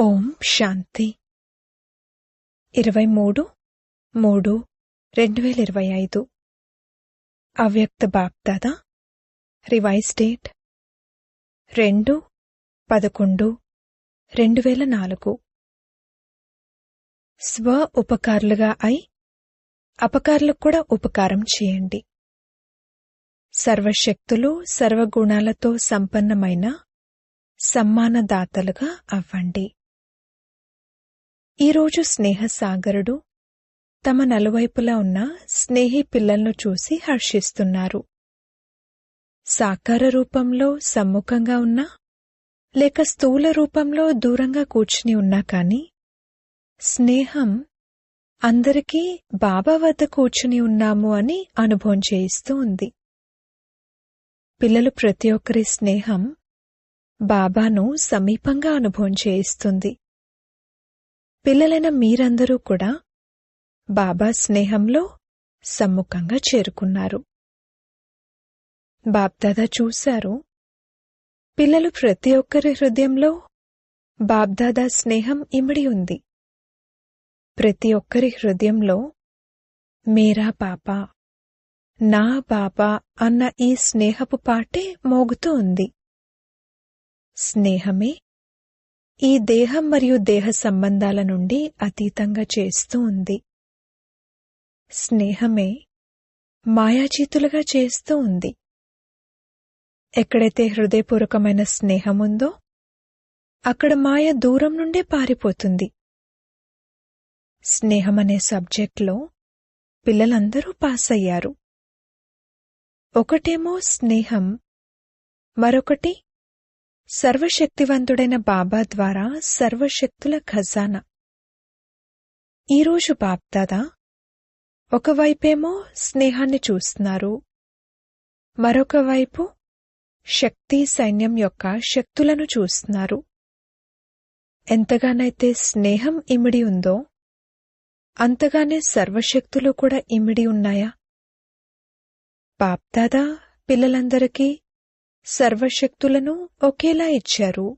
ఓం శాంతి. ఇరవై మూడు మూడు రెండు వేల ఇరవై ఐదు. అవ్యక్త బాప్దాదా రివైజ్ డేట్ రెండు పదకొండు రెండు వేల నాలుగు. స్వ ఉపకారులుగా అయి అపకారులకు కూడా ఉపకారం చేయండి. సర్వశక్తులు సర్వగుణాలతో సంపన్నమైన సమ్మానదాతలుగా అవ్వండి. ఈరోజు స్నేహసాగరుడు తమ నలువైపులా ఉన్న స్నేహి పిల్లలను చూసి హర్షిస్తున్నారు. సాకార రూపంలో సమ్ముఖంగా ఉన్నా లేక స్థూల రూపంలో దూరంగా కూర్చుని ఉన్నా కాని స్నేహం అందరికీ బాబా వద్ద కూర్చుని ఉన్నాము అని అనుభవం చేయిస్తూ ఉంది. పిల్లలు ప్రతి ఒక్కరి స్నేహం బాబాను సమీపంగా అనుభవం చేయిస్తుంది. పిల్లలైన మీరందరూ కూడా బాబా స్నేహంలో సమ్ముఖంగా చేరుకున్నారు. బాబ్దాదా చూశారు. పిల్లలు ప్రతి ఒక్కరి హృదయంలో బాబ్దాదా స్నేహం ఇమిడి ఉంది. ప్రతి ఒక్కరి హృదయంలో మేరా పాప నా బాబా అన్న ఈ స్నేహపు పాటే మోగుతూ ఉంది. స్నేహమే ఈ దేహం మరియు దేహ సంబంధాల నుండి అతీతంగా చేస్తూ ఉంది. స్నేహమే మాయాచీతులుగా చేస్తూ ఉంది. ఎక్కడైతే హృదయపూర్వకమైన స్నేహం ఉందో అక్కడ మాయ దూరం నుండే పారిపోతుంది. స్నేహమనే సబ్జెక్ట్లో పిల్లలందరూ పాస్ అయ్యారు ఒకటేమో స్నేహం మరొకటి సర్వశక్తివంతుడైన బాబా ద్వారా సర్వశక్తుల ఖజానా. ఈరోజు బాప్దాదా ఒకవైపేమో స్నేహాన్ని చూస్తున్నారు. మరొక వైపు శక్తి సైన్యం యొక్క శక్తులను చూస్తున్నారు. ఎంతగానైతే స్నేహం ఇమిడి ఉందో అంతగానే సర్వశక్తులు కూడా ఇమిడి ఉన్నాయా? బాప్దాదా పిల్లలందరికీ సర్వశక్తులను ఒకేలా ఇచ్చారు.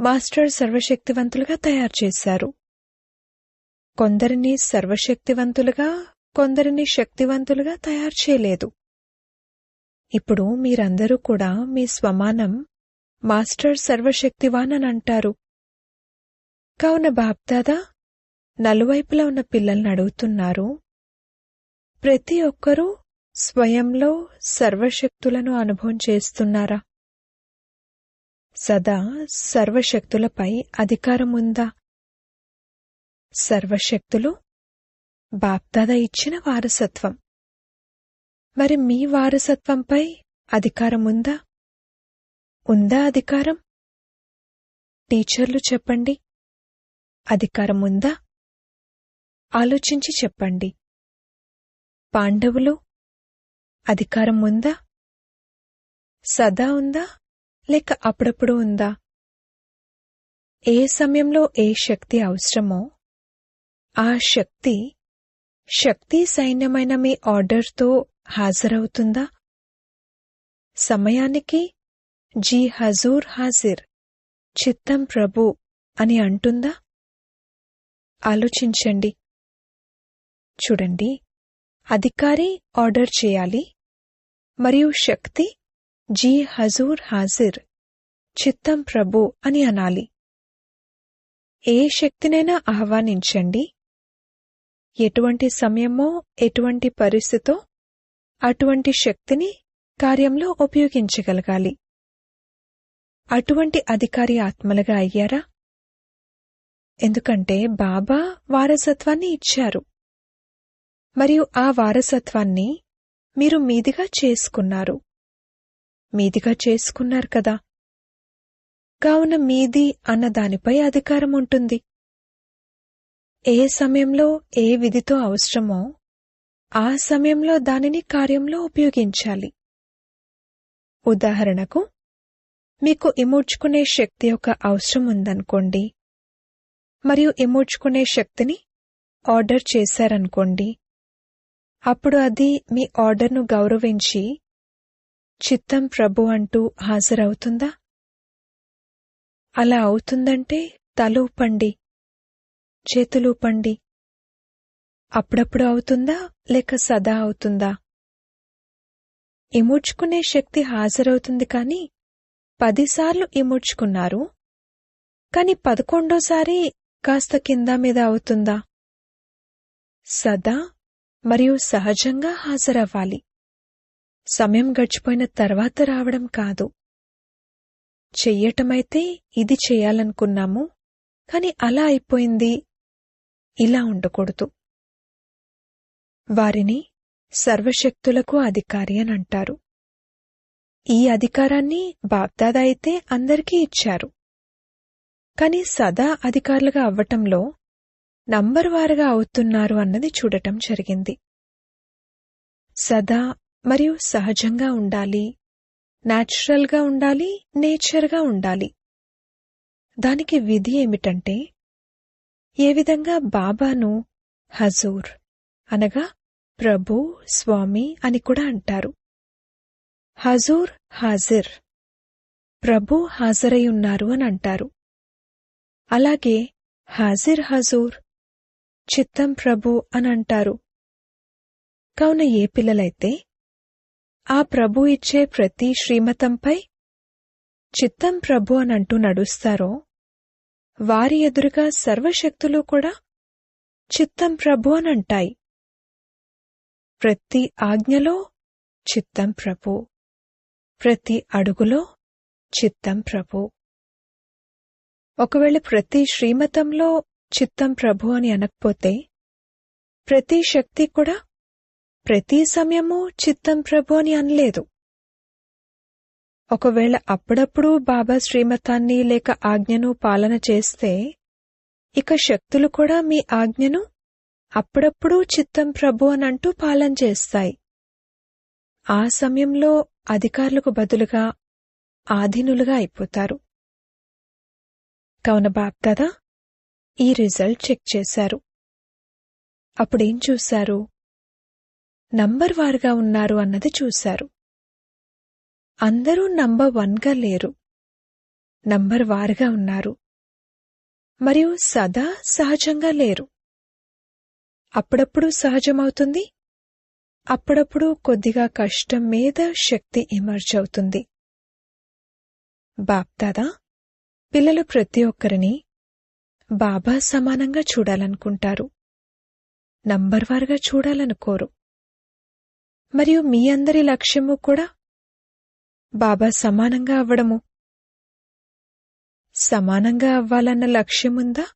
మాస్టర్ సర్వశక్తివంతులుగా తయారు చేశారు. కొందరిని సర్వశక్తివంతులుగా కొందరిని శక్తివంతులుగా తయారు చేయలేదు. ఇప్పుడు మీరందరూ కూడా మీ స్వమానం మాస్టర్ సర్వశక్తివాన్ అని అంటారు. కావున బాప్దాదా నలువైపులా ఉన్న పిల్లల్ని అడుగుతున్నారు. ప్రతి ఒక్కరూ స్వయంలో సర్వశక్తులను అనుభవం చేస్తున్నారా? సదా సర్వశక్తులపై అధికారం ఉందా? సర్వశక్తులు బాప్దాద ఇచ్చిన వారసత్వం. మరి మీ వారసత్వంపై అధికారం ఉందా? ఉందా అధికారం? టీచర్లు చెప్పండి. అధికారం ఉందా? ఆలోచించి చెప్పండి. పాండవులు అధికారం ఉందా? సదా ఉందా? లేక అప్పుడప్పుడు ఉందా? ఏ సమయంలో ఏ శక్తి అవసరమో ఆ శక్తి శక్తి సైన్యమైన మీ ఆర్డర్తో హాజరవుతుందా? సమయానికి జీ హజూర్ హాజిర్ చిత్తం ప్రభు అని అంటుందా? ఆలోచించండి. చూడండి అధికారి ఆర్డర్ చేయాలి. మరియు శక్తి జీ హజూర్ హాజిర్ చిత్తం ప్రభు అని అనాలి. ఏ శక్తినైనా ఆహ్వానించండి. ఎటువంటి సమయమో ఎటువంటి పరిస్థితో అటువంటి శక్తిని కార్యంలో ఉపయోగించగలగాలి. అటువంటి అధికారి ఆత్మలుగా అయ్యారా? ఎందుకంటే బాబా వారసత్వాన్ని ఇచ్చారు. మరియు ఆ వారసత్వాన్ని మీరు మీదిగా చేసుకున్నారు. మీదిగా చేసుకున్నారు కదా. కావున మీది అన్న దానిపై అధికారం ఉంటుంది. ఏ సమయంలో ఏ విధితో అవసరమో ఆ సమయంలో దానిని కార్యంలో ఉపయోగించాలి. ఉదాహరణకు మీకు ఇమూడ్చుకునే శక్తి యొక్క అవసరం ఉందనుకోండి. మరియు ఇమూడ్చుకునే శక్తిని ఆర్డర్ చేశారనుకోండి. అప్పుడు అది మీ ఆర్డర్ను గౌరవించి చిత్తం ప్రభు అంటూ హాజరవుతుందా? అలా అవుతుందంటే తలూపండి చేతులూపండి అప్పుడప్పుడు అవుతుందా లేక సదా అవుతుందా? ఇముడ్చుకునే శక్తి హాజరవుతుంది కాని పదిసార్లు ఇముడ్చుకున్నారు. కాని పదకొండోసారి కాస్త కింద మీద అవుతుందా? సదా మరియు సహజంగా హాజరవ్వాలి. సమయం గడిచిపోయిన తర్వాత రావడం కాదు. చెయ్యటమైతే ఇది చేయాలనుకున్నాము కాని అలా అయిపోయింది. ఇలా ఉండకూడదు. వారిని సర్వశక్తులకు అధికారి అని అంటారు. ఈ అధికారాన్ని బాప్దాదా అయితే అందరికీ ఇచ్చారు. కాని సదా అధికారులుగా అవ్వటంలో నంబర్ వారుగా అవుతున్నారు అన్నది చూడటం జరిగింది. సదా మరియు సహజంగా ఉండాలి. న్యాచురల్గా ఉండాలి నేచర్గా ఉండాలి. దానికి విధి ఏమిటంటే ఏ విధంగా బాబాను హజూర్ అనగా ప్రభు స్వామి అని కూడా అంటారు. హజూర్ హాజిర్ ప్రభు హాజరై ఉన్నారు అని అంటారు. అలాగే హాజిర్ హజూర్ చిత్తం ప్రభు అని అంటారు కావున ఏ పిల్లలైతే ఆ ప్రభు ఇచ్చే ప్రతి శ్రీమతంపై చిత్తం ప్రభు అని అంటూ నడుస్తారో వారి ఎదురుగా సర్వశక్తులు కూడా చిత్తం ప్రభు అని అంటాయి ప్రతి ఆజ్ఞలో చిత్తం ప్రభు ప్రతి అడుగులో చిత్తం ప్రభు. ఒకవేళ ప్రతి శ్రీమతంలో చిత్తం ప్రభు అని అనకపోతే ప్రతి శక్తి కూడా ప్రతి సమయము చిత్తం ప్రభు అని అనలేదు. ఒకవేళ అప్పుడప్పుడు బాబా శ్రీమతాన్ని లేక ఆజ్ఞను పాలన చేస్తే ఇక శక్తులు కూడా మీ ఆజ్ఞను అప్పుడప్పుడు చిత్తం ప్రభు అనంటూ పాలన చేస్తాయి. ఆ సమయంలో అధికారులకు బదులుగా ఆధీనులుగా అయిపోతారు. కావున బాప్దాదా ఈ రిజల్ట్ చెక్ చేశారు. అప్పుడేం చూశారు? నంబర్ వారుగా ఉన్నారు అన్నది చూశారు. అందరూ నంబర్ వన్గా లేరు. నంబర్ వారుగా ఉన్నారు. మరియు సదా సహజంగా లేరు. అప్పుడప్పుడు సహజమవుతుంది. అప్పుడప్పుడు కొద్దిగా కష్టం మీద శక్తి ఎమర్జ్ అవుతుంది. బాప్దాదా పిల్లలు ప్రతి ఒక్కరిని బాబా సమానంగా చూడాలనుకుంటారు. నంబర్వారుగా చూడాలనుకోరు. మరియు మీ అందరి లక్ష్యము కూడా బాబా సమానంగా అవ్వడము. సమానంగా అవ్వాలన్న లక్ష్యముందా?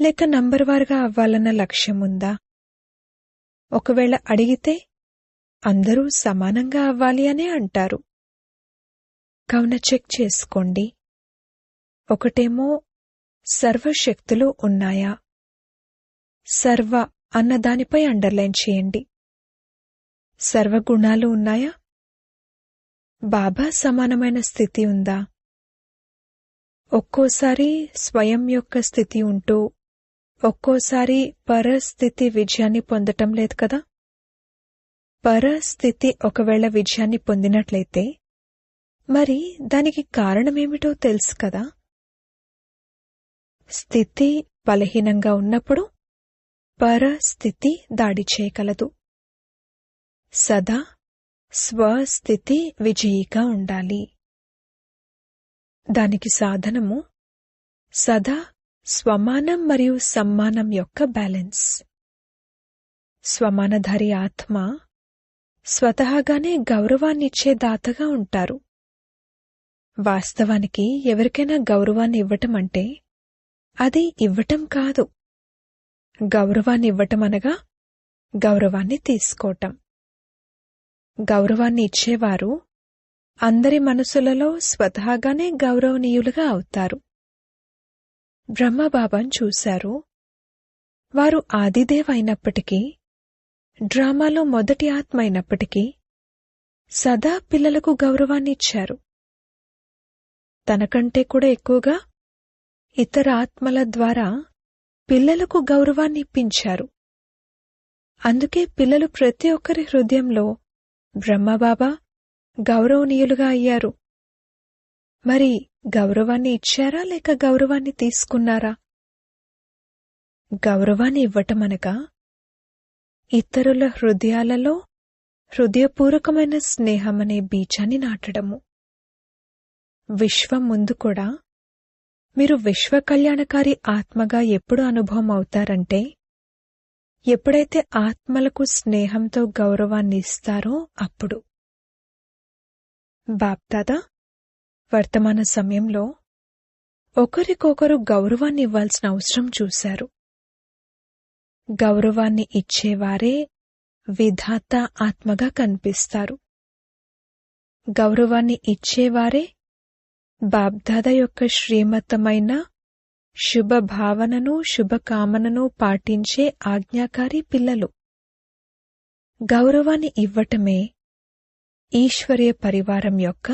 లేక నంబర్వారుగా అవ్వాలన్న లక్ష్యముందా? ఒకవేళ అడిగితే అందరూ సమానంగా అవ్వాలి అనే అంటారు. కావున చెక్ చేసుకోండి. ఒకటేమో సర్వశక్తులు ఉన్నాయా? సర్వ అన్న దానిపై అండర్లైన్ చేయండి. సర్వగుణాలు ఉన్నాయా? బాబా సమానమైన స్థితి ఉందా? ఒక్కోసారి స్వయం యొక్క స్థితి ఉంటూ ఒక్కోసారి పరస్థితి విజయాన్ని పొందటం లేదు కదా? పరస్థితి ఒకవేళ విజయాన్ని పొందినట్లయితే మరి దానికి కారణమేమిటో తెలుసు కదా? స్థితి బలహీనంగా ఉన్నప్పుడు పరస్థితి దాడి చేయగలదు. సదా స్వస్థితి విజయిగా ఉండాలి. దానికి సాధనము సదా స్వమానం మరియు సమ్మానం యొక్క బ్యాలెన్స్. స్వమానధారి ఆత్మ స్వతహాగానే గౌరవాన్నిచ్చే దాతగా ఉంటారు. వాస్తవానికి ఎవరికైనా గౌరవాన్ని ఇవ్వటం అంటే అది ఇవ్వటం కాదు. గౌరవాన్ని ఇవ్వటం అనగా గౌరవాన్ని తీసుకోవటం గౌరవాన్ని ఇచ్చేవారు అందరి మనసులలో స్వతహాగానే గౌరవనీయులుగా అవుతారు. బ్రహ్మబాబాను చూశారు. వారు ఆదిదేవ్ అయినప్పటికీ డ్రామాలో మొదటి ఆత్మ అయినప్పటికీ సదా పిల్లలకు గౌరవాన్ని ఇచ్చారు తనకంటే కూడా ఎక్కువగా ఇతర ఆత్మల ద్వారా పిల్లలకు గౌరవాన్ని ఇప్పించారు. అందుకే పిల్లలు ప్రతి ఒక్కరి హృదయంలో బ్రహ్మబాబా గౌరవనీయులుగా అయ్యారు. మరి గౌరవాన్ని ఇచ్చారా లేక గౌరవాన్ని తీసుకున్నారా? గౌరవాన్ని ఇవ్వటమనగా ఇతరుల హృదయాలలో హృదయపూర్వకమైన స్నేహమనే బీజాన్ని నాటడము. విశ్వం ముందు కూడా మీరు విశ్వ కళ్యాణకారి ఆత్మగా ఎప్పుడు అనుభవం అవుతారంటే ఎప్పుడైతే ఆత్మలకు స్నేహంతో గౌరవాన్ని ఇస్తారో అప్పుడు. బాప్దాదా వర్తమాన సమయంలో ఒకరికొకరు గౌరవాన్ని ఇవ్వాల్సిన అవసరం చూశారు. గౌరవాన్ని ఇచ్చేవారే విధాత ఆత్మగా కనిపిస్తారు. గౌరవాన్ని ఇచ్చేవారే బాబ్దాద యొక్క శ్రీమతమైన శుభ భావనను శుభకామనను పాటించే ఆజ్ఞాకారి పిల్లలు. గౌరవాన్ని ఇవ్వటమే ఈశ్వర్య పరివారం యొక్క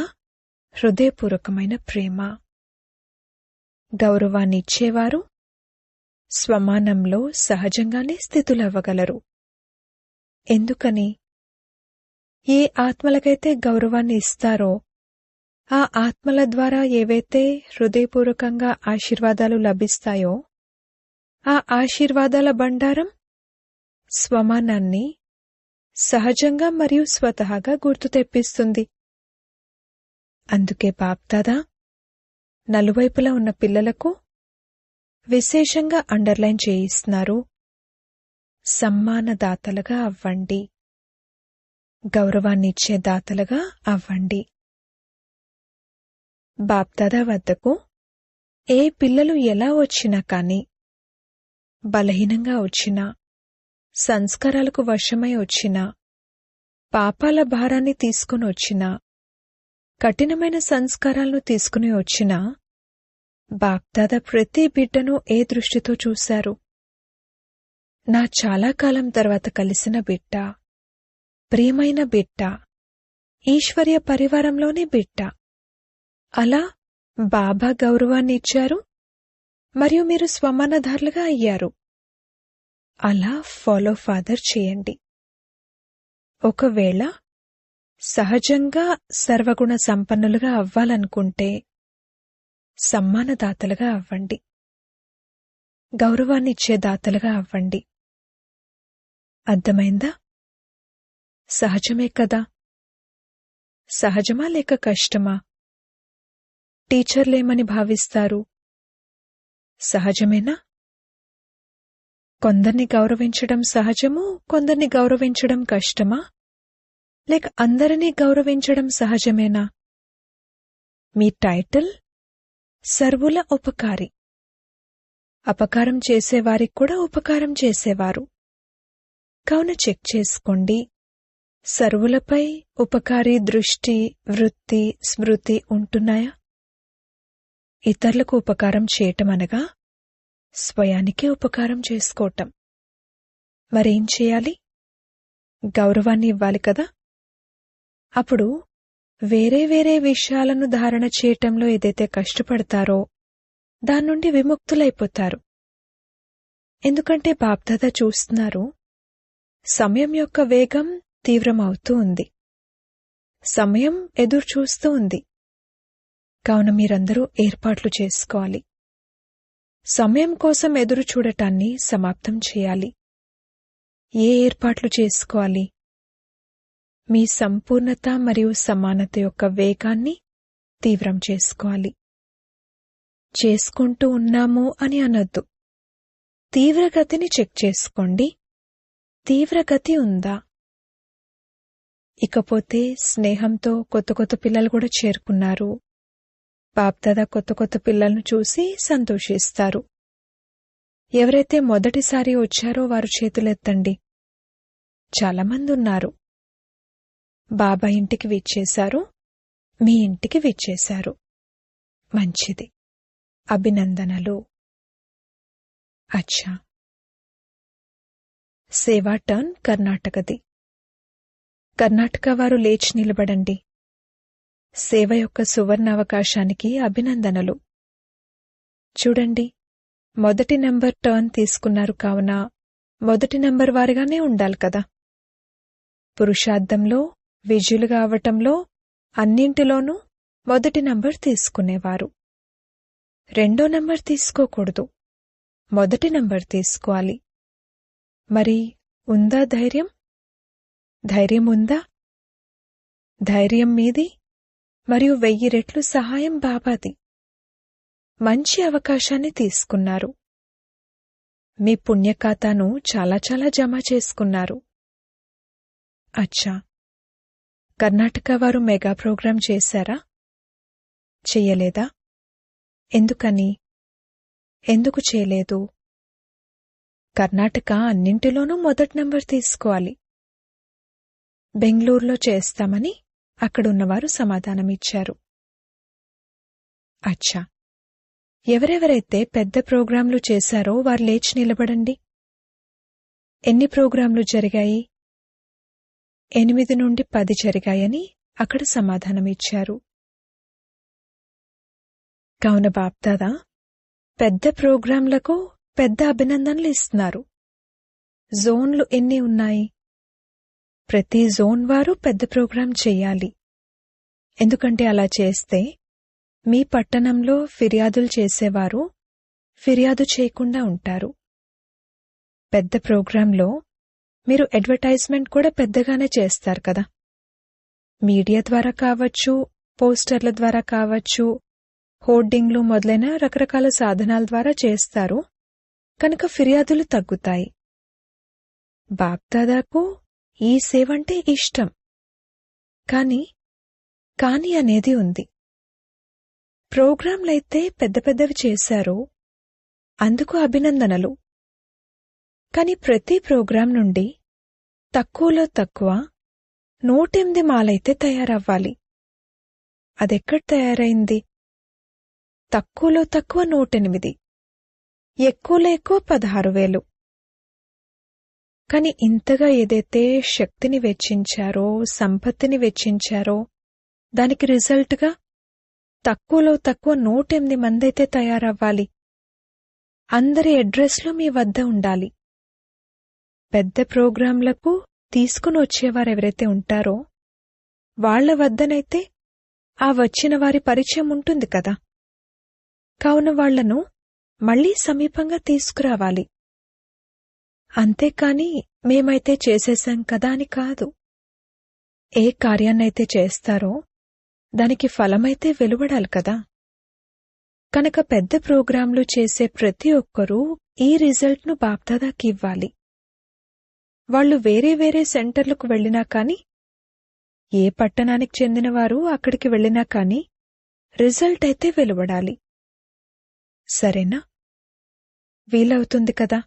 హృదయపూర్వకమైన ప్రేమ. గౌరవాన్నిచ్చేవారు స్వమానంలో సహజంగానే స్థితులవ్వగలరు. ఎందుకని? ఏ ఆత్మలకైతే గౌరవాన్ని ఇస్తారో ఆ ఆత్మల ద్వారా ఏవైతే హృదయపూర్వకంగా ఆశీర్వాదాలు లభిస్తాయో ఆ ఆశీర్వాదాల బండారం స్వమానాన్ని సహజంగా మరియు స్వతహాగా గుర్తు తెప్పిస్తుంది. అందుకే బాప్దాదా నలువైపులా ఉన్న పిల్లలకు విశేషంగా అండర్లైన్ చేయిస్తున్నారు. సమ్మానదాతలుగా అవ్వండి. గౌరవాన్నిచ్చే దాతలుగా అవ్వండి. బాప్దాదా వద్దకు ఏ పిల్లలు ఎలా వచ్చినా కాని బలహీనంగా వచ్చినా సంస్కారాలకు వశమై వచ్చినా పాపాల భారాన్ని తీసుకుని వచ్చినా కఠినమైన సంస్కారాలను తీసుకుని వచ్చినా బాప్దాదా ప్రతి బిడ్డను ఏ దృష్టితో చూశారు? నా చాలా కాలం తర్వాత కలిసిన బిడ్డ ప్రియమైన బిడ్డ ఈశ్వర్య పరివారంలోని బిడ్డ. అలా బాబా గౌరవాన్ని ఇచ్చారు మరియు మీరు స్వమానధారులుగా అయ్యారు. అలా ఫాలో ఫాదర్ చేయండి. ఒకవేళ సహజంగా సర్వగుణ సంపన్నులుగా అవ్వాలనుకుంటే సమ్మానదాతలుగా అవ్వండి. గౌరవాన్నిచ్చే దాతలుగా అవ్వండి. అర్థమైందా? సహజమే కదా? సహజమా లేక కష్టమా? టీచర్లేమని భావిస్తారు? సహజమేనా? కొందరిని గౌరవించడం సహజము కొందరిని గౌరవించడం కష్టమా? లేక అందరినీ గౌరవించడం సహజమేనా? మీ టైటిల్? సర్వుల ఉపకారి. అపకారం చేసేవారికి కూడా ఉపకారం చేసేవారు. కావున చెక్ చేసుకోండి. సర్వులపై ఉపకారి దృష్టి వృత్తి స్మృతి ఉంటున్నాయా? ఇతరులకు ఉపకారం చేయటం అనగా స్వయానికే ఉపకారం చేసుకోవటం. మరేం చేయాలి? గౌరవాన్ని ఇవ్వాలి కదా? అప్పుడు వేరే వేరే విషయాలను ధారణ చేయటంలో ఏదైతే కష్టపడతారో దాని నుండి విముక్తులైపోతారు. ఎందుకంటే బాప్దాదా చూస్తున్నారు సమయం యొక్క వేగం తీవ్రమవుతూ ఉంది. సమయం ఎదురు చూస్తూ ఉంది. కావున మీరందరూ ఏర్పాట్లు చేసుకోవాలి. సమయం కోసం ఎదురు చూడటాన్ని సమాప్తం చేయాలి. ఏ ఏర్పాట్లు చేసుకోవాలి? మీ సంపూర్ణత మరియు సమానత యొక్క వేగాన్ని తీవ్రం చేసుకోవాలి. చేసుకుంటూ ఉన్నాము అని అనొద్దు. తీవ్రగతిని చెక్ చేసుకోండి. తీవ్రగతి ఉందా? ఇకపోతే స్నేహంతో కొత్త కొత్త పిల్లలు కూడా చేరుకున్నారు. బాప్దాదా కొత్త కొత్త పిల్లలను చూసి సంతోషిస్తారు. ఎవరైతే మొదటిసారి వచ్చారో వారు చేతులెత్తండి. చాలామంది ఉన్నారు బాబా ఇంటికి విచ్చేశారు. మీ ఇంటికి విచ్చేశారు. మంచిది. అభినందనలు. అచ్చా. సేవా టర్న్ కర్ణాటకది. కర్ణాటక వారు లేచి నిలబడండి. సేవ యొక్క సువర్ణావకాశానికి అభినందనలు. చూడండి మొదటి నంబర్ టర్న్ తీసుకున్నారు కావున మొదటి నంబర్ వారిగానే ఉండాలి కదా. పురుషార్థంలో విజయులుగా అవటంలో అన్నింటిలోనూ మొదటి నంబర్ తీసుకునేవారు. రెండో నంబర్ తీసుకోకూడదు. మొదటి నంబర్ తీసుకోవాలి. మరి ఉందా ధైర్యం? ధైర్యం ఉందా? ధైర్యం మీది? మరియు వెయ్యి రెట్లు సహాయం బాబాది. మంచి అవకాశాన్ని తీసుకున్నారు. మీ పుణ్యఖాతాను చాలా చాలా జమ చేసుకున్నారు. అచ్చా. కర్ణాటక వారు మెగా ప్రోగ్రాం చేశారా? చెయ్యలేదా ఎందుకని? ఎందుకు చేయలేదు? కర్ణాటక అన్నింటిలోనూ మొదటి నంబర్ తీసుకోవాలి. బెంగళూరులో చేస్తామని అక్కడున్నవారు సమాధానమిచ్చారు. అచ్చా! ఎవరెవరైతే పెద్ద ప్రోగ్రాంలు చేశారో వారు లేచి నిలబడండి. ఎన్ని ప్రోగ్రాంలు జరిగాయి? ఎనిమిది నుండి పది జరిగాయని అక్కడ సమాధానమిచ్చారు. కావున బాప్దాదా పెద్ద ప్రోగ్రాంలకు పెద్ద అభినందనలు ఇస్తున్నారు. జోన్లు ఎన్ని ఉన్నాయి? ప్రతి జోన్ వారు పెద్ద ప్రోగ్రాం చెయ్యాలి ఎందుకంటే అలా చేస్తే మీ పట్టణంలో ఫిర్యాదులు చేసేవారు ఫిర్యాదు చేయకుండా ఉంటారు. పెద్ద ప్రోగ్రాంలో మీరు అడ్వర్టైజ్మెంట్ కూడా పెద్దగానే చేస్తారు కదా. మీడియా ద్వారా కావచ్చు పోస్టర్ల ద్వారా కావచ్చు హోర్డింగ్లు మొదలైన రకరకాల సాధనాల ద్వారా చేస్తారు. కనుక ఫిర్యాదులు తగ్గుతాయి. బాప్దాదాకు ఈ సేవంటే ఇష్టం. కాని కాని అనేది ఉంది. ప్రోగ్రాంలైతే పెద్ద పెద్దవి చేశారు. అందుకు అభినందనలు. కాని ప్రతి ప్రోగ్రాం నుండి తక్కువలో తక్కువ నూటెనిమిది మాలైతే తయారవ్వాలి. అదెక్కడ తయారైంది? తక్కువలో తక్కువ నూటెనిమిది. ఎక్కువలో ఎక్కువ పదహారు వేలు. కానీ ఇంతగా ఏదైతే శక్తిని వెచ్చించారో సంపత్తిని వెచ్చించారో దానికి రిజల్ట్గా తక్కువలో తక్కువ నూటెనిమిది మందైతే తయారవ్వాలి. అందరి అడ్రస్లు మీ వద్ద ఉండాలి. పెద్ద ప్రోగ్రాంలకు తీసుకుని వచ్చేవారు ఎవరైతే ఉంటారో వాళ్ళ వద్దనైతే ఆ వచ్చిన వారి పరిచయం ఉంటుంది కదా. కావున వాళ్ళను మళ్ళీ సమీపంగా తీసుకురావాలి. అంతేకాని మేమైతే చేసేశాం కదా అని కాదు. ఏ కార్యాన్నైతే చేస్తారో దానికి ఫలమైతే వెలువడాలి కదా. కనుక పెద్ద ప్రోగ్రాంలు చేసే ప్రతి ఒక్కరూ ఈ రిజల్ట్ను బాప్దాదాకి ఇవ్వాలి. వాళ్ళు వేరే వేరే సెంటర్లకు వెళ్ళినా కాని ఏ పట్టణానికి చెందినవారు అక్కడికి వెళ్ళినా కాని రిజల్ట్ అయితే వెలువడాలి. సరేనా? వీలవుతుంది కదా?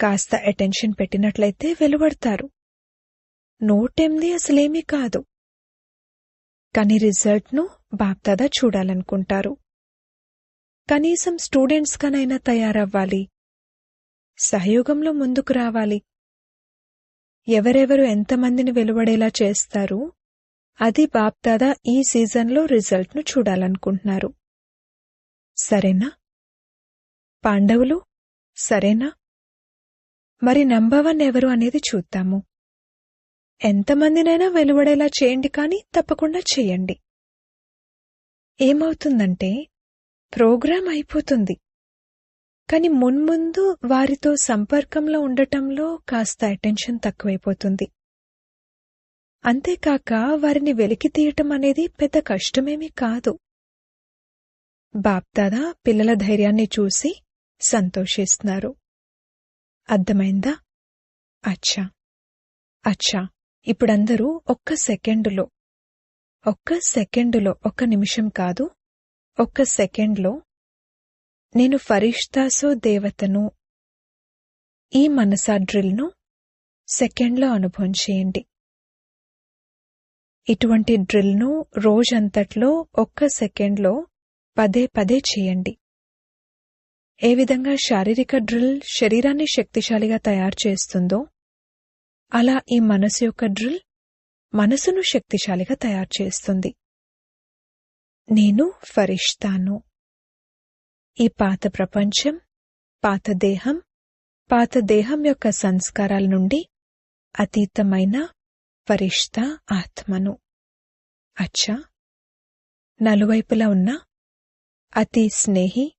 కాస్త అటెన్షన్ పెట్టినట్లయితే వెలువడతారు. నూటెనిమిది అసలేమీ కాదు. కాని రిజల్ట్ను బాప్దాదా చూడాలనుకుంటారు. కనీసం స్టూడెంట్స్గానైనా తయారవ్వాలి. సహయోగంలో ముందుకు రావాలి. ఎవరెవరు ఎంతమందిని వెలువడేలా చేస్తారు అది బాప్దాదా ఈ సీజన్లో రిజల్ట్ను చూడాలనుకుంటున్నారు. సరేనా? పాండవులు? సరేనా? మరి నంబవన్ ఎవరు అనేది చూద్దాము. ఎంతమందినైనా వెలువడేలా చేయండి కానీ తప్పకుండా చేయండి. ఏమవుతుందంటే ప్రోగ్రాం అయిపోతుంది. కాని మున్ముందు వారితో సంపర్కంలో ఉండటంలో కాస్త అటెన్షన్ తక్కువైపోతుంది. అంతేకాక వారిని వెలికి తీయటం అనేది పెద్ద కష్టమేమీ కాదు. బాప్దాదా పిల్లల ధైర్యాన్ని చూసి సంతోషిస్తున్నారు. అర్థమైందా? అచ్చా. అచ్చా. ఇప్పుడందరూ ఒక్క సెకండులో ఒక్క సెకండులో ఒక్క నిమిషం కాదు ఒక్క సెకండ్లో నేను ఫరిష్తాసో దేవతను ఈ మనసా డ్రిల్ను సెకండ్లో అనుభవం చేయండి. ఇటువంటి డ్రిల్ను రోజంతట్లో ఒక్క సెకండ్లో పదే పదే చేయండి. ఏ విధంగా శారీరక డ్రిల్ శరీరాన్ని శక్తిశాలిగా తయారు చేస్తుందో అలా ఈ మనసు యొక్క డ్రిల్ మనసును శక్తిశాలిగా తయారు చేస్తుంది. నేను ఫరిష్తాను. ఈ పాత ప్రపంచం పాత దేహం పాత దేహం యొక్క సంస్కారాల నుండి అతీతమైన ఫరిష్తా ఆత్మను. అచ్చా నలువైపులా ఉన్న అతి స్నేహి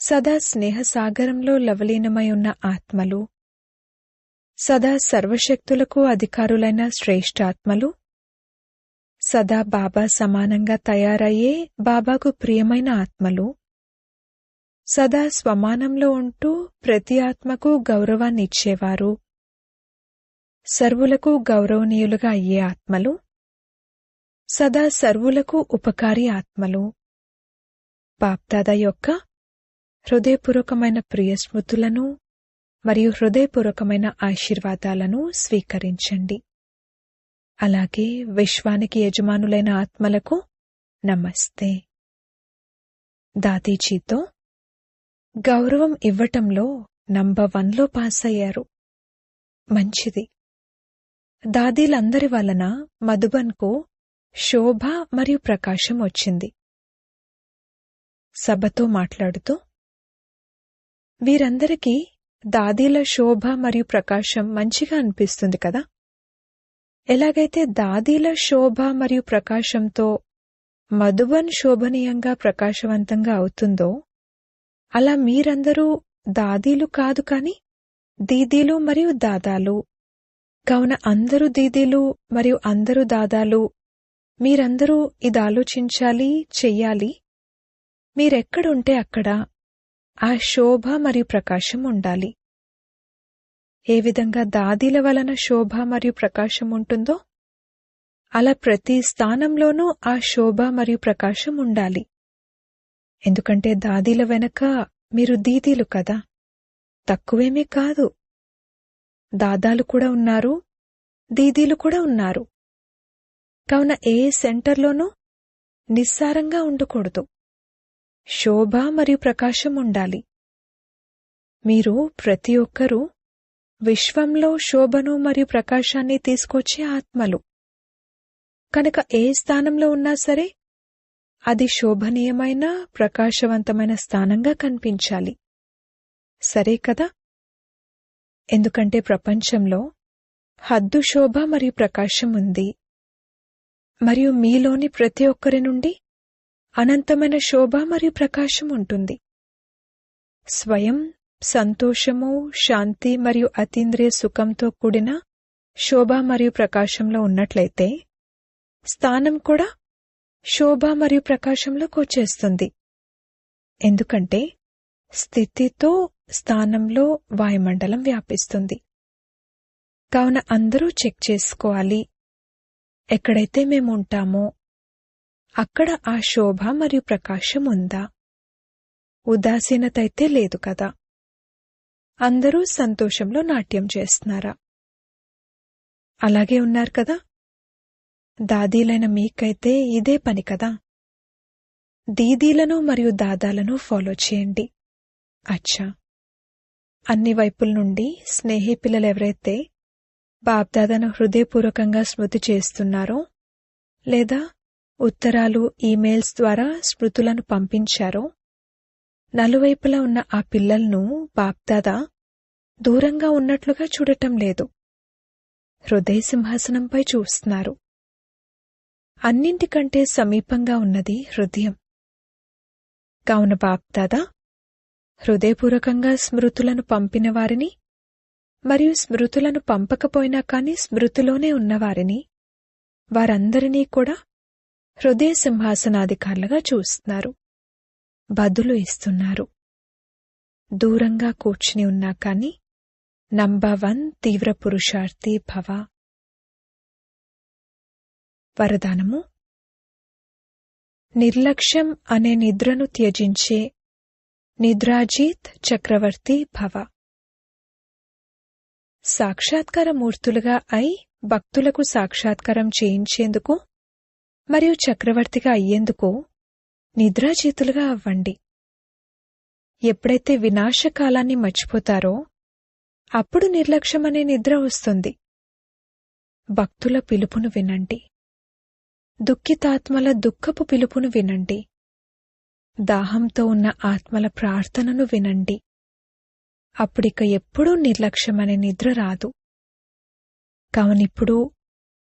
సదా స్నేహసాగరంలో లవలీనమై ఉన్న ఆత్మలు సదా సర్వశక్తులకు అధికారులైన శ్రేష్ఠాత్మలు సదా బాబా సమానంగా తయారయ్యే బాబాకు ప్రియమైన ఆత్మలు సదా స్వమానంలో ఉంటూ ప్రతి ఆత్మకు గౌరవాన్నిచ్చేవారు సర్వులకు గౌరవనీయులుగా అయ్యే ఆత్మలు సదా సర్వులకు ఉపకారి ఆత్మలు. బాప్దాదా యొక్క హృదయపూర్వకమైన ప్రియ స్మృతులను మరియు హృదయపూర్వకమైన ఆశీర్వాదాలను స్వీకరించండి. అలాగే విశ్వానికి యజమానులైన ఆత్మలకు నమస్తే. దాదీజీతో గౌరవం ఇవ్వటంలో నంబర్ వన్లో పాస్ అయ్యారు మంచిది. దాదీలందరి వలన మధుబన్కు శోభ మరియు ప్రకాశం వచ్చింది. సభతో మాట్లాడుతూ వీరందరికీ దాదీల శోభ మరియు ప్రకాశం మంచిగా అనిపిస్తుంది కదా? ఎలాగైతే దాదీల శోభ మరియు ప్రకాశంతో మధుబన్ శోభనీయంగా ప్రకాశవంతంగా అవుతుందో అలా మీరందరూ దాదీలు కాదు కాని దీదీలు మరియు దాదాలు కావున అందరూ దీదీలు మరియు అందరూ దాదాలు మీరందరూ ఇది ఆలోచించాలి చెయ్యాలి. మీరెక్కడుంటే అక్కడ ఆ శోభ మరియు ప్రకాశం ఉండాలి. ఏ విధంగా దాదీల వలన శోభ మరియు ప్రకాశం ఉంటుందో అలా ప్రతి స్థానంలోనూ ఆ శోభ మరియు ప్రకాశం ఉండాలి. ఎందుకంటే దాదీల వెనక మీరు దీదీలు కదా తక్కువేమీ కాదు. దాదాలు కూడా ఉన్నారు దీదీలు కూడా ఉన్నారు. కావున ఏ సెంటర్లోనూ నిస్సారంగా ఉండకూడదు. శోభ మరియు ప్రకాశం ఉండాలి. మీరు ప్రతి ఒక్కరూ విశ్వంలో శోభను మరియు ప్రకాశాన్ని తీసుకొచ్చే ఆత్మలు. కనుక ఏ స్థానంలో ఉన్నా సరే అది శోభనీయమైన ప్రకాశవంతమైన స్థానంగా కనిపించాలి. సరే కదా? ఎందుకంటే ప్రపంచంలో హద్దు శోభ మరియు ప్రకాశం ఉంది. మరియు మీలోని ప్రతి ఒక్కరి నుండి అనంతమైన శోభ మరియు ప్రకాశం ఉంటుంది. స్వయం సంతోషము శాంతి మరియు అతీంద్రియ సుఖంతో కూడిన శోభ మరియు ప్రకాశంలో ఉన్నట్లయితే స్థానం కూడా శోభ మరియు ప్రకాశంలో కోచేస్తుంది ఎందుకంటే స్థితితో స్థానంలో వాయుమండలం వ్యాపిస్తుంది. కావున అందరూ చెక్ చేసుకోవాలి. ఎక్కడైతే మేము ఉంటామో అక్కడ ఆ శోభ మరియు ప్రకాశం ఉందా? ఉదాసీనత అయితే లేదు కదా. అందరూ సంతోషంలో నాట్యం చేస్తున్నారా? అలాగే ఉన్నారు కదా. దాదీలైన మీకైతే ఇదే పని కదా. దీదీలను మరియు దాదాలను ఫాలో చేయండి. అచ్చా. అన్ని వైపుల నుండి స్నేహి పిల్లలు ఎవరైతే బాబ్దాదాను హృదయపూర్వకంగా స్మృతి చేస్తున్నారో లేదా ఉత్తరాలు ఈమెయిల్స్ ద్వారా స్మృతులను పంపించారో. నలువైపులా ఉన్న ఆ పిల్లలను బాప్దాదా దూరంగా ఉన్నట్లుగా చూడటం లేదు. హృదయ సింహాసనంపై చూస్తున్నారు. అన్నింటికంటే సమీపంగా ఉన్నది హృదయం. కావున బాప్దాదా హృదయపూర్వకంగా స్మృతులను పంపిన వారిని మరియు స్మృతులను పంపకపోయినా కాని స్మృతిలోనే ఉన్నవారిని వారందరినీ కూడా హృదయ సింహాసనాధికారులుగా చూస్తున్నారు. బదులు ఇస్తున్నారు. దూరంగా కూర్చుని ఉన్నా కాని నంబర్ వన్ తీవ్ర పురుషార్థి భవ. వరదానము? నిర్లక్ష్యం అనే నిద్రను త్యజించే నిద్రాజీత్ చక్రవర్తి భవ. సాక్షాత్కార మూర్తులుగా అయి భక్తులకు సాక్షాత్కారం చేయించేందుకు మరియు చక్రవర్తిగా అయ్యేందుకు నిద్రాజీతులుగా అవ్వండి. ఎప్పుడైతే వినాశకాలాన్ని మర్చిపోతారో అప్పుడు నిర్లక్ష్యం అనే నిద్ర వస్తుంది. భక్తుల పిలుపును వినండి. దుఃఖితాత్మల దుఃఖపు పిలుపును వినండి. దాహంతో ఉన్న ఆత్మల ప్రార్థనను వినండి. అప్పుడిక ఎప్పుడూ నిర్లక్ష్యమనే నిద్ర రాదు. కావునిప్పుడు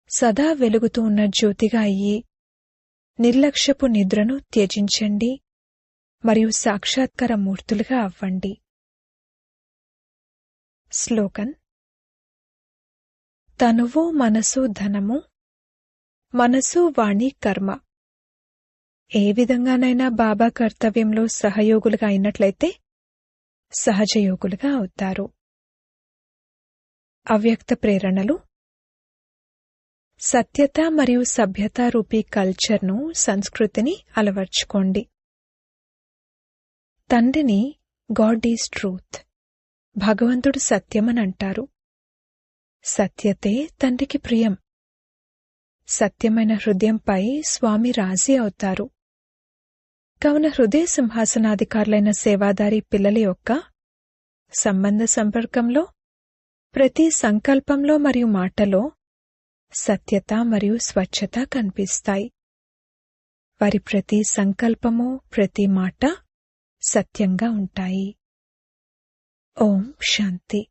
సదా వెలుగుతూ ఉన్న జ్యోతిగా అయ్యి నిర్లక్ష్యపు నిద్రను త్యజించండి మరియు సాక్షాత్కార మూర్తులుగా అవ్వండి. శ్లోకన్ తనువు మనసు ధనము మనసు వాణి కర్మ. ఏ విధంగానైనా బాబా కర్తవ్యంలో సహయోగులుగా అయినట్లయితే సహజయోగులుగా అవుతారు. అవ్యక్త ప్రేరణలు సత్యత మరియు సభ్యత రూపీ కల్చర్ను సంస్కృతిని అలవర్చుకోండి. తండ్రిని గాడ్ ఈజ్ ట్రూత్ భగవంతుడు సత్యమని అంటారు. సత్యతే తండ్రికి ప్రియం. సత్యమైన హృదయంపై స్వామి రాజీ అవుతారు. కావున హృదయ సింహాసనాధికారులైన సేవాదారి పిల్లల యొక్క సంబంధ సంపర్కంలో ప్రతి సంకల్పంలో మరియు మాటలో సత్యత మరియు స్వచ్ఛత కనిపిస్తాయి. వారి ప్రతి సంకల్పము ప్రతి మాట సత్యంగా ఉంటాయి. ఓం శాంతి.